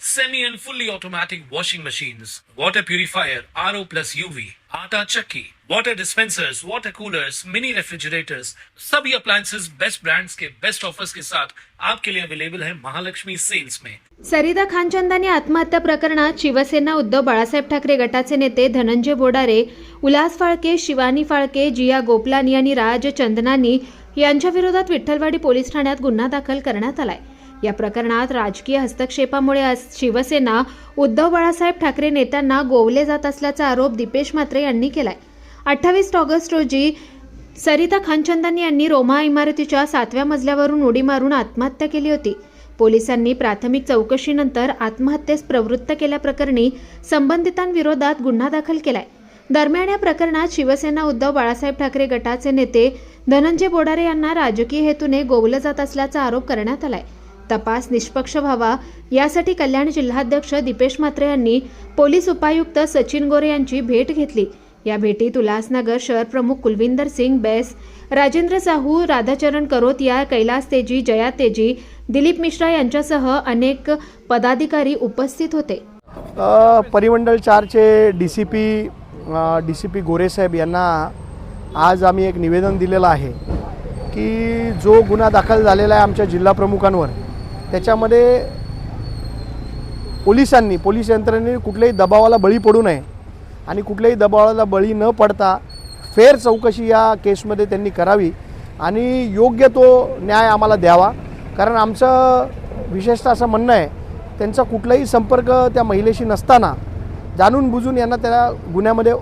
semi and fully automatic washing machines, water purifier, RO plus UV, आटा चक्की, water dispensers, water coolers, mini refrigerators, सभी appliances. Best brands के best offers के साथ आपके लिए अवेलेबल है महालक्ष्मी सेल्स में सरिता खानचंदानी आत्महत्या प्रकरणात शिवसेना उद्धव बाळासाहेब ठाकरे गटाचे नेते धनंजय बोडारे उल्हास फाळके शिवानी फाळके जिया गोपलानी आणि राज चंदनानी यांच्या विरोधात विठ्ठलवाडी पोलीस ठाण्यात गुन्हा दाखल करण्यात आलाय. या प्रकरणात राजकीय हस्तक्षेपामुळे आज शिवसेना उद्धव बाळासाहेब ठाकरे नेत्यांना गोवले जात असल्याचा आरोप दीपेश म्हात्रे यांनी केलाय. अठ्ठावीस ऑगस्ट रोजी सरिता खानचंदानी यांनी रोमा इमारतीच्या सातव्या मजल्यावरून उडी मारून आत्महत्या केली होती. पोलिसांनी प्राथमिक चौकशीनंतर आत्महत्येस प्रवृत्त केल्याप्रकरणी संबंधितांविरोधात गुन्हा दाखल केलाय. दरम्यान या प्रकरणात शिवसेना उद्धव बाळासाहेब ठाकरे गटाचे नेते धनंजय बोडारे यांना राजकीय हेतूने गोवलं जात असल्याचा आरोप करण्यात आलाय. तपास निष्पक्ष व्हावा यासाठी कल्याण जिल्हाध्यक्ष दीपेश म्हात्रे यांनी पोलीस उपायुक्त सचिन गोरे यांची भेट घेतली. या भेटीत उल्हासनगर शहर प्रमुख कुलविंदर सिंग बेस राजेंद्र साहू राधाचरण करोतिया कैलास तेजी जया तेजी दिलीप मिश्रा यांच्यासह अनेक पदाधिकारी उपस्थित होते. परिमंडल परिमंडळ चारचे D C P D C P गोरेसाहेब यांना आज आम्ही एक निवेदन दिलेलं आहे की जो गुन्हा दाखल झालेला आहे आमच्या जिल्हा प्रमुखांवर त्याच्यामध्ये पोलिसांनी पोलीस यंत्रणेने कुठल्याही दबावाला बळी पडू नये. आणि कुठल्याही दबावाला बळी न पडता फेर चौकशी या केसमध्ये त्यांनी करावी. आणि योग्य तो न्याय आम्हाला द्यावा. कारण आमचं विशेषतः असं म्हणणं आहे त्यांचा कुठलाही संपर्क त्या महिलेशी नसताना जाणून बुजून यांना त्या गुन्ह्यामध्ये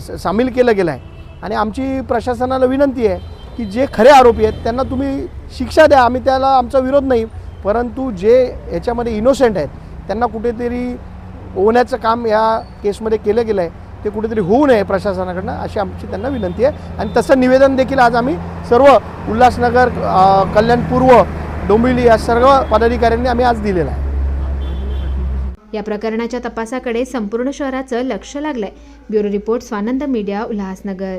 स- सामील केलं गेलं आहे. आणि आमची प्रशासनाला विनंती आहे की जे खरे आरोपी आहेत त्यांना तुम्ही शिक्षा द्या. आम्ही त्याला आमचा विरोध नाही. परंतु जे याच्यामध्ये इनोसेंट आहेत त्यांना कुठेतरी होण्याचं काम या केसमध्ये केलं गेलं आहे ते कुठेतरी होऊ नये प्रशासनाकडनं अशी आमची त्यांना विनंती आहे. आणि तसं निवेदन देखील आज आम्ही सर्व उल्हासनगर कल्याणपूर्व कल्याण पूर्व डोंबिवली या सर्व पदाधिकाऱ्यांनी आम्ही आज दिलेलं आहे. या प्रकरणाच्या तपासाकडे संपूर्ण शहराचं लक्ष लागलंय. Bureau report Swanand media Ulhasnagar.